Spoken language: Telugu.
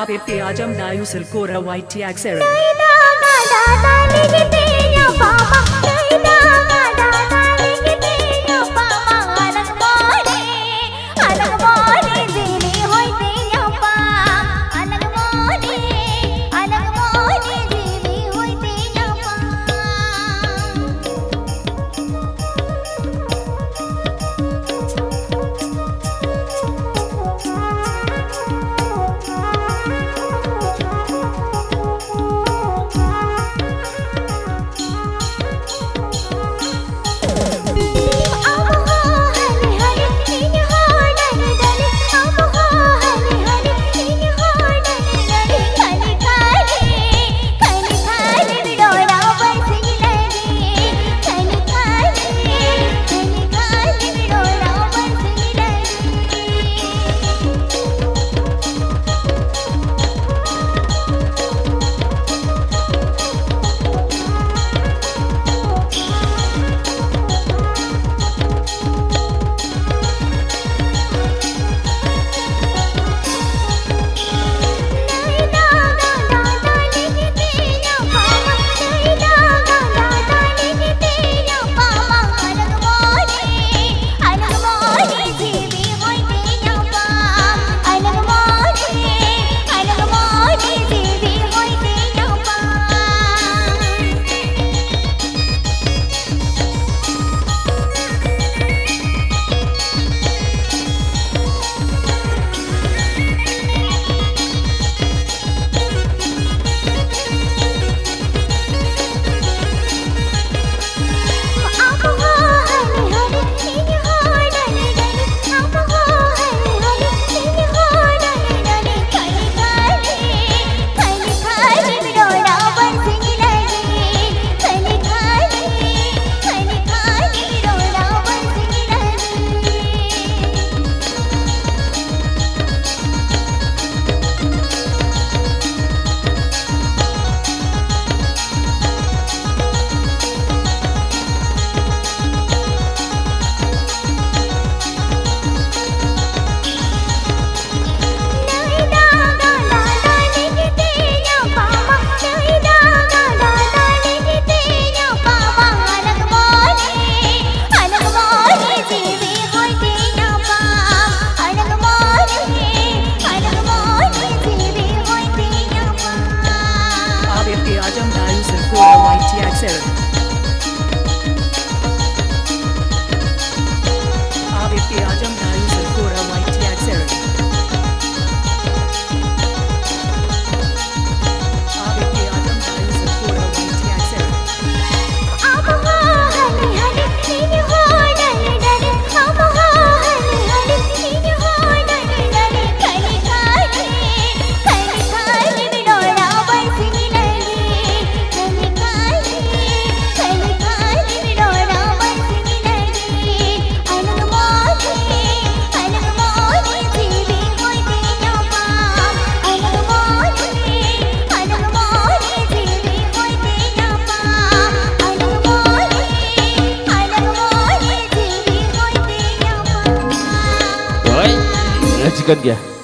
APP Ajam Dayu Silkora YT Axera. 7. લગન ગયા